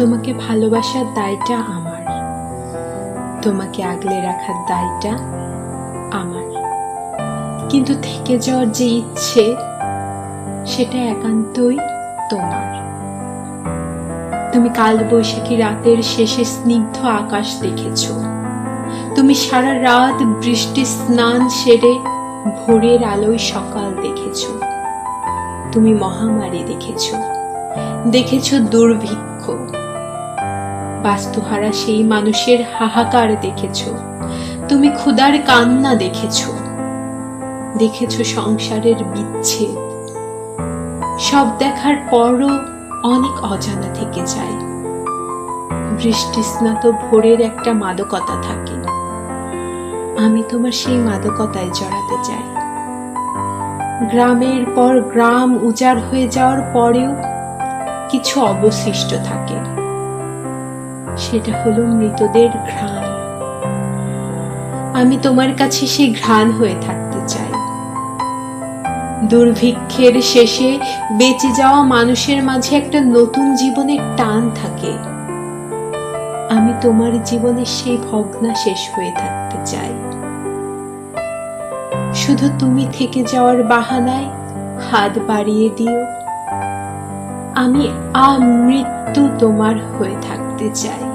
তোমাকে ভালোবাসার দায়টা আমার। তোমাকে আগলে রাখার দায়টা আমার। কিন্তু থেকে যাওয়ার যে ইচ্ছে, সেটা একান্তই তোমার। তুমি কাল বৈশাখী রাতের শেষে স্নিগ্ধ আকাশ দেখেছ। তুমি সারা রাত বৃষ্টি স্নান সেরে ভোরের আলোয় সকাল দেখেছ। তুমি মহামারী দেখেছ। দেখেছ দুর্ভিক্ষ। বাস্তুহারা সেই মানুষের হাহাকার দেখেছ। তুমি ক্ষুধার কান্না দেখেছ। দেখেছ সংসারের বিচ্ছেদ। সব দেখার পরও অনেক অজানা থেকে যায়। বৃষ্টি স্নাত ভোরের একটা মাদকতা থাকে। আমি তোমার সেই মাদকতায় জড়াতে চাই। গ্রামের পর গ্রাম উজাড় হয়ে যাওয়ার পরেও কিছু অবশিষ্ট থাকে। সেটা হলো মৃতদের ঘ্রাণ। আমি তোমার কাছে সেই ঘ্রাণ হয়ে থাকতে চাই। দুর্ভিক্ষের শেষে বেঁচে যাওয়া মানুষের মাঝে একটা নতুন জীবনের টান থাকে। আমি তোমার জীবনের সেই ভগ্না শেষ হয়ে থাকতে চাই। শুধু তুমি থেকে যাওয়ার বাহানায় হাত বাড়িয়ে দিও। আমি আমৃত্যু তোমার হয়ে থাকতে চাই।